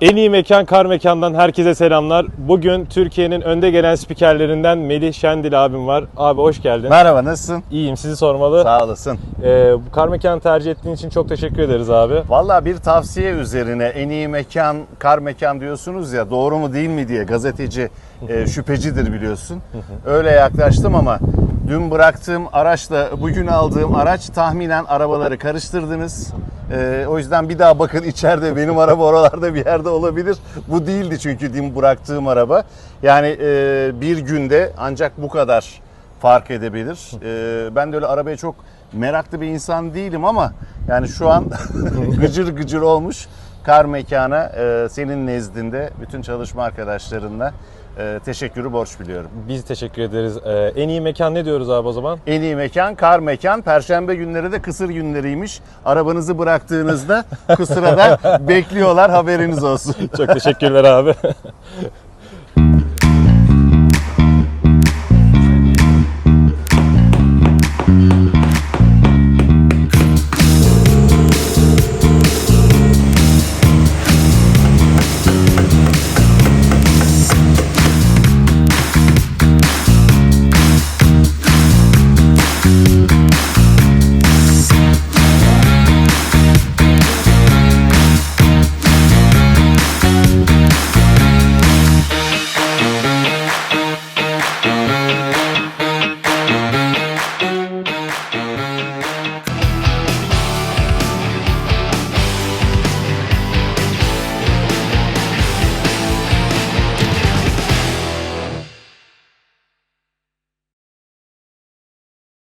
En iyi mekan kar mekandan herkese selamlar. Bugün Türkiye'nin önde gelen spikerlerinden Melih Şendil abim var. Abi hoş geldin. Merhaba nasılsın? İyiyim sizi sormalı. Sağ olasın. Ee, bu kar mekanı tercih ettiğin için çok teşekkür ederiz abi. Valla bir tavsiye üzerine en iyi mekan kar mekan diyorsunuz ya doğru mu değil mi diye gazeteci e, şüphecidir biliyorsun. Öyle yaklaştım ama dün bıraktığım araçla bugün aldığım araç tahminen arabaları karıştırdınız. E, o yüzden bir daha bakın içeride benim araba oralarda bir yerde olabilir. Bu değildi çünkü dün bıraktığım araba. Yani e, bir günde ancak bu kadar fark edebilir. Ee, ben de öyle arabaya çok meraklı bir insan değilim ama yani şu an gıcır gıcır olmuş kar mekana e, senin nezdinde bütün çalışma arkadaşlarınla e, teşekkürü borç biliyorum. Biz teşekkür ederiz. Ee, en iyi mekan ne diyoruz abi o zaman? En iyi mekan kar mekan. Perşembe günleri de kısır günleriymiş. Arabanızı bıraktığınızda kısıra da bekliyorlar haberiniz olsun. Çok teşekkürler abi.